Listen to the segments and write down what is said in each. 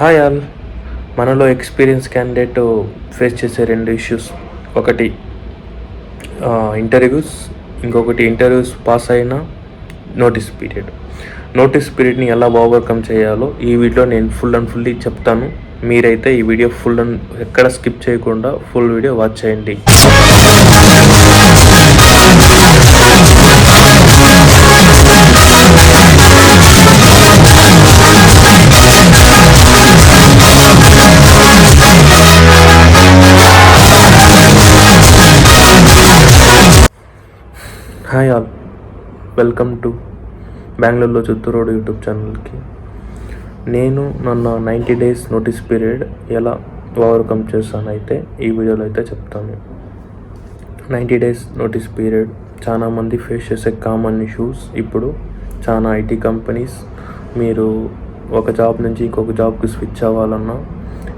Hi all మనలో experience candidate face చేసే రెండు ఇష్యూస్ ఒకటి ఇంటర్వ్యూస్ ఇంకొకటి ఇంటర్వ్యూస్ పాస్ అయిన నోటీస్ పీరియడ్ నోటీస్ పీరియడ్ని ఎలా ఓవర్కమ్ చేయాలో ఈ వీడియో నేను ఫుల్ అండ్ ఫుల్లీ చెప్తాను. మీరైతే ఈ వీడియో ఫుల్ అండ్ ఎక్కడ స్కిప్ చేయకుండా ఫుల్ వీడియో వాచ్ చేయండి. Hi all. వెల్కమ్ టు బెంగళూరులో చిత్తూరు యూట్యూబ్ ఛానల్కి. నేను నన్ను నైంటీ డేస్ నోటీస్ పీరియడ్ ఎలా ఓవర్కమ్ చేశానైతే ఈ వీడియోలో అయితే చెప్తాను. నైంటీ డేస్ నోటీస్ పీరియడ్ చాలా మంది ఫేస్ చేసే కామన్ ఇష్యూస్ ఇప్పుడు చాలా ఐటీ కంపెనీస్ మీరు ఒక జాబ్ నుంచి ఇంకొక జాబ్కి స్విచ్ అవ్వాలన్నా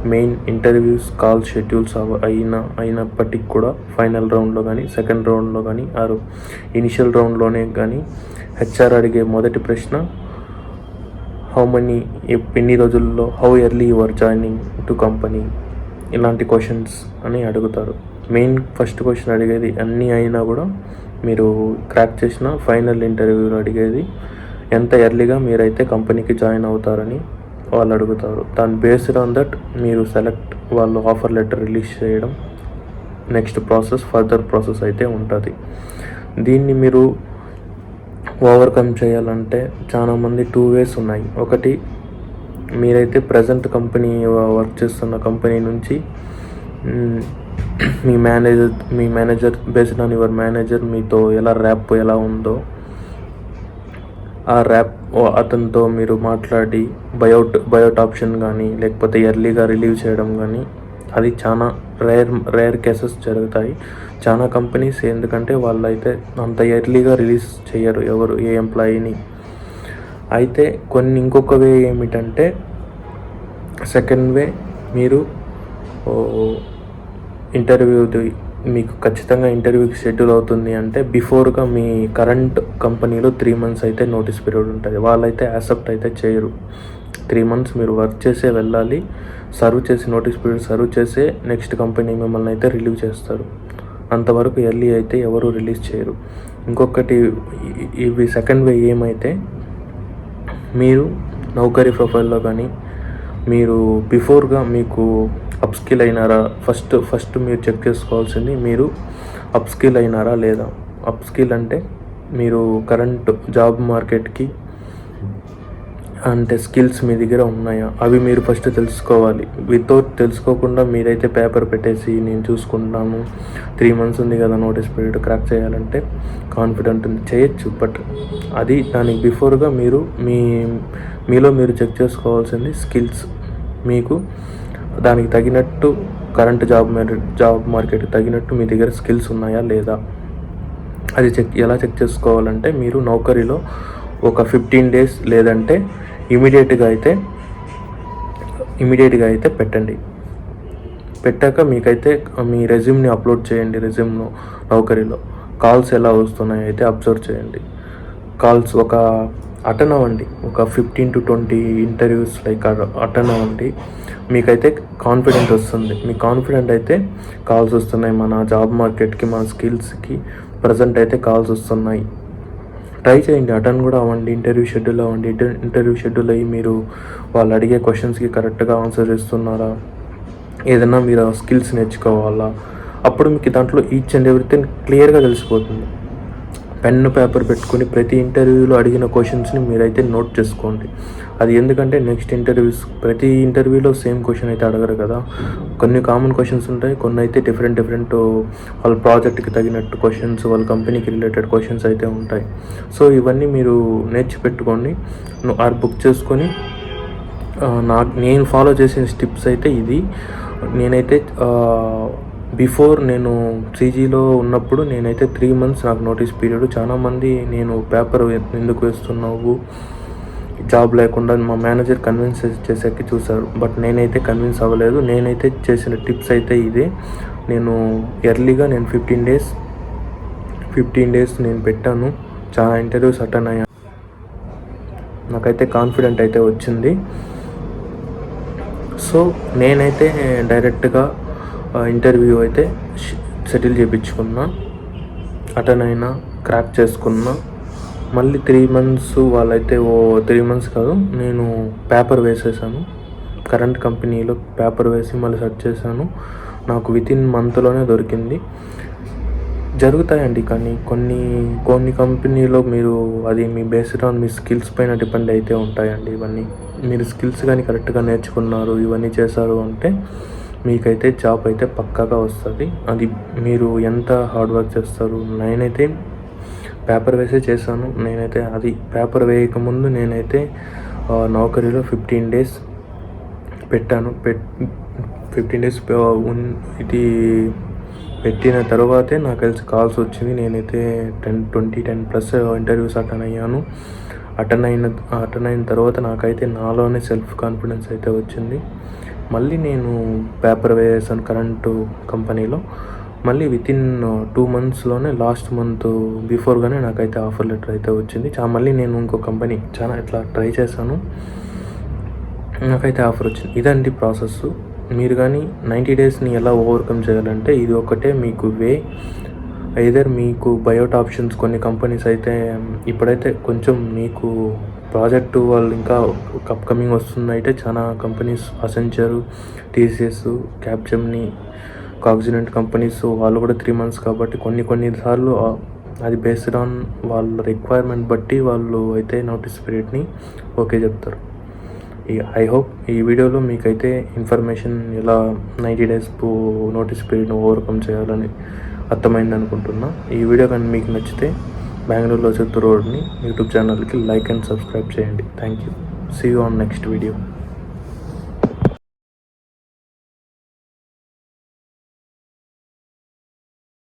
మెయిన్ ఇంటర్వ్యూస్ కాల్ షెడ్యూల్స్ అవ అయిన అయినప్పటికి కూడా ఫైనల్ రౌండ్లో కానీ సెకండ్ రౌండ్లో కానీ ఆరు ఇనిషియల్ రౌండ్లోనే కానీ హెచ్ఆర్ అడిగే మొదటి ప్రశ్న హౌ మనీ ఎన్ని రోజుల్లో how early your joining to company ఇలాంటి క్వశ్చన్స్ అని అడుగుతారు. మెయిన్ ఫస్ట్ క్వశ్చన్ అడిగేది అన్నీ అయినా కూడా మీరు క్రాక్ చేసిన ఫైనల్ ఇంటర్వ్యూలో అడిగేది ఎంత ఎర్లీగా మీరైతే కంపెనీకి జాయిన్ అవుతారని వాళ్ళు అడుగుతారు. దాని బేస్డ్ ఆన్ దట్ మీరు సెలెక్ట్ వాళ్ళు ఆఫర్ లెటర్ రిలీజ్ చేయడం నెక్స్ట్ ప్రాసెస్ ఫర్దర్ ప్రాసెస్ అయితే ఉంటుంది. దీన్ని మీరు ఓవర్కమ్ చేయాలంటే చాలామంది టూ వేస్ ఉన్నాయి. ఒకటి మీరైతే ప్రజెంట్ కంపెనీ వర్క్ చేస్తున్న కంపెనీ నుంచి మీ manager me manager based on your manager మీతో ఎలా ర్యాప్ ఎలా ఉందో ఆ ర్యాప్ అతనితో మీరు మాట్లాడి బయోట్ బయోట్ ఆప్షన్ కానీ లేకపోతే ఎర్లీగా రిలీవ్ చేయడం కానీ అది చాలా రేర్ రేర్ కేసెస్ జరుగుతాయి. చాలా కంపెనీస్ ఎందుకంటే వాళ్ళైతే అంత ఎర్లీగా రిలీజ్ చేయరు ఎవరు ఏ ఎంప్లాయీని. అయితే కొన్ని ఇంకొక వే ఏమిటంటే సెకండ్ వే మీరు ఇంటర్వ్యూది మీకు ఖచ్చితంగా ఇంటర్వ్యూకి షెడ్యూల్ అవుతుంది అంటే బిఫోర్గా మీ కరెంట్ కంపెనీలో త్రీ మంత్స్ అయితే నోటీస్ పీరియడ్ ఉంటుంది. వాళ్ళైతే యాక్సెప్ట్ అయితే చేయరు. త్రీ మంత్స్ మీరు వర్క్ చేసే వెళ్ళాలి సర్వ్ చేసి నోటీస్ పీరియడ్ సర్వ్ చేసే నెక్స్ట్ కంపెనీ మిమ్మల్ని అయితే రిలీవ్ చేస్తారు. అంతవరకు ఎర్లీ అయితే ఎవరు రిలీజ్ చేయరు. ఇంకొకటి ఇవి సెకండ్ వే ఏమైతే మీరు నౌకరీ ప్రొఫైల్లో కానీ మీరు బిఫోర్గా మీకు అప్స్కిల్ అయినారా? ఫస్ట్ ఫస్ట్ మీరు చెక్ చేసుకోవాల్సింది మీరు అప్స్కిల్ అయినారా లేదా? అప్స్కిల్ అంటే మీరు కరెంట్ జాబ్ మార్కెట్కి అంటే స్కిల్స్ మీ దగ్గర ఉన్నాయా? అవి మీరు ఫస్ట్ తెలుసుకోవాలి. వితౌట్ తెలుసుకోకుండా మీరైతే పేపర్ పెట్టేసి నేను చూసుకుంటాను. త్రీ మంత్స్ ఉంది కదా నోటీస్ పీరియడ్ క్రాక్ చేయాలంటే కాన్ఫిడెంట్ ఉంది. చేయొచ్చు బట్ అది దానికి బిఫోర్గా మీరు మీ మీలో మీరు చెక్ చేసుకోవాల్సింది స్కిల్స్. మీకు దానికి తగినట్టు కరెంట్ జాబ్ జాబ్ మార్కెట్ తగినట్టు మీ దగ్గర స్కిల్స్ ఉన్నాయా లేదా? అది చెక్ ఎలా చెక్ చేసుకోవాలంటే మీరు నౌకరీలో ఒక ఫిఫ్టీన్ డేస్ లేదంటే ఇమీడియట్గా అయితే ఇమీడియట్గా అయితే పెట్టండి. పెట్టాక మీకైతే మీ రెజ్యూమ్ని అప్లోడ్ చేయండి రెజ్యూమ్ను నౌకరీలో. కాల్స్ ఎలా వస్తున్నాయి అయితే అబ్జర్వ్ చేయండి. కాల్స్ ఒక అటెండ్ అవ్వండి ఒక fifteen to twenty interviews like attend అవ్వండి మీకైతే కాన్ఫిడెంట్ వస్తుంది. మీ కాన్ఫిడెంట్ అయితే కాల్స్ వస్తున్నాయి. మన జాబ్ మార్కెట్కి మన స్కిల్స్కి ప్రజెంట్ అయితే కాల్స్ వస్తున్నాయి. ట్రై చేయండి. అటెండ్ కూడా అవ్వండి. ఇంటర్వ్యూ షెడ్యూల్ అవ్వండి. ఇంటర్ ఇంటర్వ్యూ షెడ్యూల్ అయ్యి మీరు వాళ్ళు అడిగే క్వశ్చన్స్కి కరెక్ట్గా ఆన్సర్ ఇస్తున్నారా ఏదైనా మీరు ఆ స్కిల్స్ నేర్చుకోవాలా? అప్పుడు మీకు దాంట్లో ఈచ్ అండ్ ఎవ్రీథింగ్ క్లియర్గా తెలిసిపోతుంది. పెన్ను పేపర్ పెట్టుకొని ప్రతి ఇంటర్వ్యూలో అడిగిన క్వశ్చన్స్ని మీరైతే నోట్ చేసుకోండి. అది ఎందుకంటే నెక్స్ట్ ఇంటర్వ్యూస్ ప్రతి ఇంటర్వ్యూలో సేమ్ క్వశ్చన్ అయితే అడగరు కదా. కొన్ని కామన్ క్వశ్చన్స్ ఉంటాయి కొన్ని అయితే డిఫరెంట్ డిఫరెంట్ వాళ్ళ ప్రాజెక్ట్కి తగినట్టు క్వశ్చన్స్ వాళ్ళ కంపెనీకి రిలేటెడ్ క్వశ్చన్స్ అయితే ఉంటాయి. సో ఇవన్నీ మీరు నేర్చి పెట్టుకోండి. ఆర్ బుక్ చేసుకొని నాకు నేను ఫాలో చేసిన స్టిప్స్ అయితే ఇది. నేనైతే బిఫోర్ నేను త్రీజీలో ఉన్నప్పుడు నేనైతే త్రీ మంత్స్ నాకు నోటీస్ పీరియడ్ చాలామంది నేను పేపర్ ఎందుకు వేస్తున్నావు? జాబ్ లేకుండా మా మేనేజర్ కన్విన్స్ చేసేకి చూశారు. బట్ నేనైతే కన్విన్స్ అవ్వలేదు. నేనైతే చేసిన టిప్స్ అయితే ఇదే. నేను ఎర్లీగా నేను ఫిఫ్టీన్ డేస్ ఫిఫ్టీన్ డేస్ నేను పెట్టాను. చాలా ఇంటర్వ్యూస్ అటెండ్ అయ్యాను నాకైతే కాన్ఫిడెంట్ అయితే వచ్చింది. సో నేనైతే డైరెక్ట్గా ఇంటర్వ్యూ అయితే సెటిల్ చేయించుకున్నా అటెండ్ అయినా క్రాక్ చేసుకున్నా. మళ్ళీ త్రీ మంత్స్ వాళ్ళైతే ఓ త్రీ మంత్స్ కాదు నేను పేపర్ వేసేసాను. కరెంట్ కంపెనీలో పేపర్ వేసి మళ్ళీ సెర్చ్ చేశాను. నాకు విత్ ఇన్ మంత్లోనే దొరికింది. జరుగుతాయండి కానీ కొన్ని కొన్ని కంపెనీలో మీరు అది మీ బేస్డ్ ఆన్ మీ స్కిల్స్ పైన డిపెండ్ అయితే ఉంటాయండి. ఇవన్నీ మీరు స్కిల్స్ కానీ కరెక్ట్గా నేర్చుకున్నారు ఇవన్నీ చేశారు అంటే మీకైతే జాబ్ అయితే పక్కాగా వస్తుంది. అది మీరు ఎంత హార్డ్ వర్క్ చేస్తారు నేనైతే పేపర్ వేసే చేశాను. నేనైతే అది పేపర్ వేయకముందు నేనైతే నౌకరీలో ఫిఫ్టీన్ డేస్ పెట్టాను. పెట్ ఫిఫ్టీన్ డేస్ ఇది పెట్టిన తర్వాతే నాకు తెలిసి కాల్స్ వచ్చింది. నేనైతే ten twenty ten plus interviews attend అయ్యాను. అటెండ్ అయిన అటెండ్ అయిన తర్వాత నాకైతే నాలోనే సెల్ఫ్ కాన్ఫిడెన్స్ అయితే వచ్చింది. మళ్ళీ నేను పేపర్ వేసాను కరెంటు కంపెనీలో మళ్ళీ వితిన్ టూ మంత్స్లోనే లాస్ట్ మంత్ బిఫోర్గానే నాకైతే ఆఫర్ లెటర్ అయితే వచ్చింది. చా మళ్ళీ నేను ఇంకో కంపెనీ చాలా ఇట్లా ట్రై చేశాను. నాకైతే ఆఫర్ వచ్చింది. ఇదండి ప్రాసెస్ మీరు కానీ నైంటీ డేస్ని ఎలా ఓవర్కమ్ చేయాలంటే ఇది ఒకటే మీకు వే ఐదర్ మీకు బయోట్ ఆప్షన్స్ కొన్ని కంపెనీస్ అయితే ఇప్పుడైతే కొంచెం మీకు ప్రాజెక్టు వాళ్ళు ఇంకా అప్కమింగ్ వస్తుంది చాలా companies Accenture TCS Capgemini Cognizant companies వాళ్ళు కూడా త్రీ మంత్స్ కాబట్టి కొన్ని కొన్ని సార్లు అది బేస్డ్ ఆన్ వాళ్ళ రిక్వైర్మెంట్ బట్టి వాళ్ళు అయితే నోటీస్ పీరియడ్ని ఓకే చెప్తారు. ఐ హోప్ ఈ వీడియోలో మీకైతే ఇన్ఫర్మేషన్ ఎలా నైంటీ డేస్ నోటీస్ పీరియడ్ని ఓవర్కమ్ చేయాలని అర్థమైంది అనుకుంటున్నా ఈ వీడియో కానీ మీకు నచ్చితే బెంగళూరులో చెత్త రోడ్ని యూట్యూబ్ ఛానల్కి లైక్ అండ్ సబ్స్క్రైబ్ చేయండి. Thank you. See you on next video